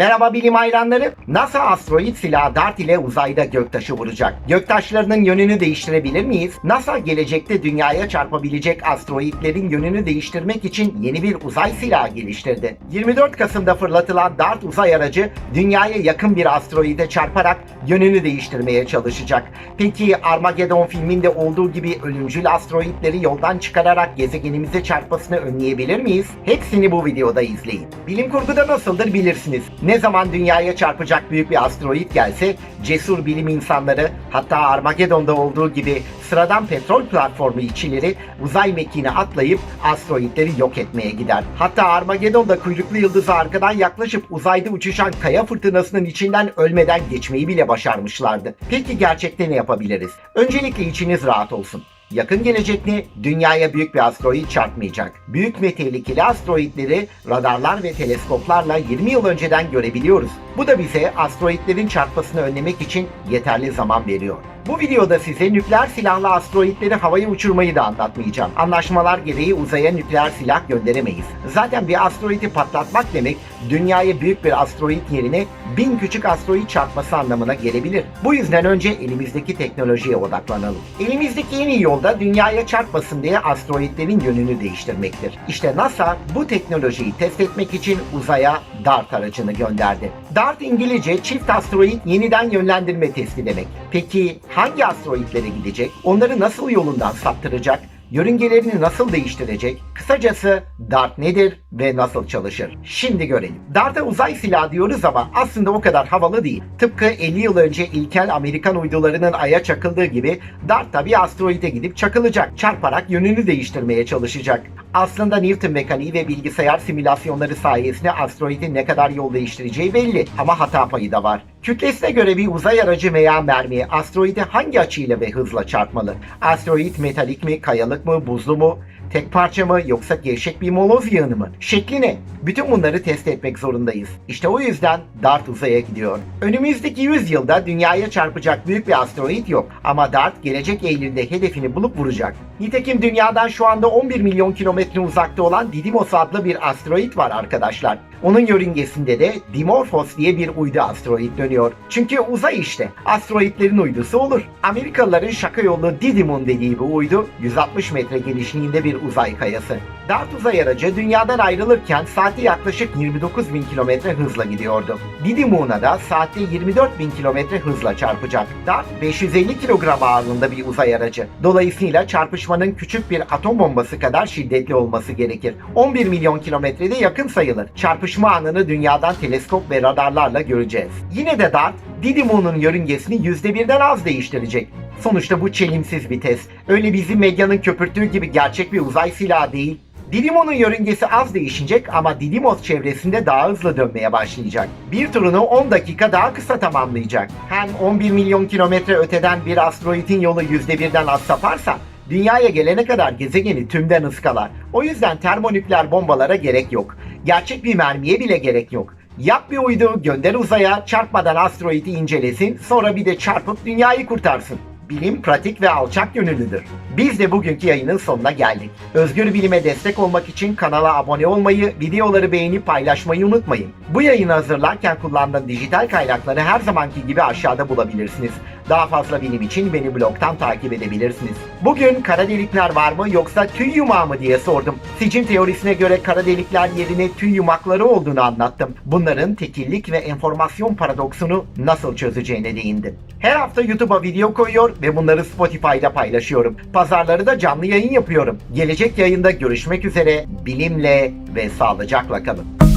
Merhaba bilim hayranları. NASA asteroid silahı DART ile uzayda göktaşı vuracak. Göktaşlarının yönünü değiştirebilir miyiz? NASA gelecekte dünyaya çarpabilecek asteroidlerin yönünü değiştirmek için yeni bir uzay silahı geliştirdi. 24 Kasım'da fırlatılan DART uzay aracı dünyaya yakın bir asteroide çarparak yönünü değiştirmeye çalışacak. Peki Armageddon filminde olduğu gibi ölümcül asteroidleri yoldan çıkararak gezegenimize çarpmasını önleyebilir miyiz? Hepsini bu videoda izleyin. Bilim kurguda nasıldır bilirsiniz. Ne zaman dünyaya çarpacak büyük bir asteroid gelse cesur bilim insanları hatta Armageddon'da olduğu gibi sıradan petrol platformu işçileri uzay mekiğine atlayıp asteroidleri yok etmeye gider. Hatta Armageddon'da kuyruklu yıldıza arkadan yaklaşıp uzayda uçuşan kaya fırtınasının içinden ölmeden geçmeyi bile başarmışlardı. Peki gerçekte ne yapabiliriz? Öncelikle içiniz rahat olsun. Yakın gelecekte dünyaya büyük bir asteroid çarpmayacak. Büyük ve tehlikeli asteroidleri radarlar ve teleskoplarla 20 yıl önceden görebiliyoruz. Bu da bize asteroidlerin çarpmasını önlemek için yeterli zaman veriyor. Bu videoda size nükleer silahlı asteroidleri havaya uçurmayı da anlatmayacağım. Anlaşmalar gereği uzaya nükleer silah gönderemeyiz. Zaten bir asteroidi patlatmak demek dünyaya büyük bir asteroid yerine bin küçük asteroid çarpması anlamına gelebilir. Bu yüzden önce elimizdeki teknolojiye odaklanalım. Elimizdeki en iyi yol da dünyaya çarpmasın diye asteroidlerin yönünü değiştirmektir. İşte NASA bu teknolojiyi test etmek için uzaya DART aracını gönderdi. DART İngilizce çift asteroid yeniden yönlendirme testi demek. Peki hangi asteroidlere gidecek? Onları nasıl yolundan saptıracak? Yörüngelerini nasıl değiştirecek? Kısacası DART nedir ve nasıl çalışır? Şimdi görelim. DART'a uzay silahı diyoruz ama aslında o kadar havalı değil. Tıpkı 50 yıl önce ilkel Amerikan uydularının Ay'a çakıldığı gibi DART da bir asteroide gidip çakılacak. Çarparak yönünü değiştirmeye çalışacak. Aslında Newton mekaniği ve bilgisayar simülasyonları sayesinde asteroidin ne kadar yol değiştireceği belli ama hata payı da var. Kütlesine göre bir uzay aracı veya mermi asteroidi hangi açıyla ve hızla çarpmalı? Asteroid metalik mi, kayalık mı, buzlu mu? Tek parça mı yoksa gevşek bir moloz yığını mı? Şekli ne? Bütün bunları test etmek zorundayız. İşte o yüzden DART uzaya gidiyor. Önümüzdeki 100 yılda dünyaya çarpacak büyük bir asteroid yok. Ama DART gelecek Eylül'de hedefini bulup vuracak. Nitekim dünyadan şu anda 11 milyon kilometre uzakta olan Didymos adlı bir asteroid var arkadaşlar. Onun yörüngesinde de Dimorphos diye bir uydu asteroid dönüyor. Çünkü uzay işte. Asteroidlerin uydusu olur. Amerikalıların şaka yolu Didymon dediği bu uydu 160 metre genişliğinde bir uzay kayası. DART uzay aracı dünyadan ayrılırken saatte yaklaşık 29 bin kilometre hızla gidiyordu. Didymon'a da saatte 24 bin kilometre hızla çarpacak. DART 550 kilogram ağırlığında bir uzay aracı. Dolayısıyla çarpışmanın küçük bir atom bombası kadar şiddetli olması gerekir. 11 milyon kilometrede yakın sayılır. Çarpışma anını dünyadan teleskop ve radarlarla göreceğiz. Yine de DART, Didymon'un yörüngesini %1'den az değiştirecek. Sonuçta bu çelimsiz bir test. Öyle bizim medyanın köpürttüğü gibi gerçek bir uzay silahı değil. Didymos'un yörüngesi az değişecek ama Didymos çevresinde daha hızlı dönmeye başlayacak. Bir turunu 10 dakika daha kısa tamamlayacak. Hem 11 milyon kilometre öteden bir asteroidin yolu %1'den az saparsa Dünyaya gelene kadar gezegeni tümden ıskalar. O yüzden termonükleer bombalara gerek yok. Gerçek bir mermiye bile gerek yok. Yap bir uydu, gönder uzaya, çarpmadan asteroidi incelesin, sonra bir de çarpıp dünyayı kurtarsın. Bilim pratik ve alçak gönüllüdür. Biz de bugünkü yayının sonuna geldik. Özgür bilime destek olmak için kanala abone olmayı, videoları beğenip paylaşmayı unutmayın. Bu yayını hazırlarken kullandığım dijital kaynakları her zamanki gibi aşağıda bulabilirsiniz. Daha fazla bilim için beni blogdan takip edebilirsiniz. Bugün kara delikler var mı yoksa tüy yumağı mı diye sordum. Sicim teorisine göre kara delikler yerine tüy yumakları olduğunu anlattım. Bunların tekillik ve enformasyon paradoksunu nasıl çözeceğine değindim. Her hafta YouTube'a video koyuyor ve bunları Spotify'da paylaşıyorum. Pazarları da canlı yayın yapıyorum. Gelecek yayında görüşmek üzere. Bilimle ve sağlıcakla kalın.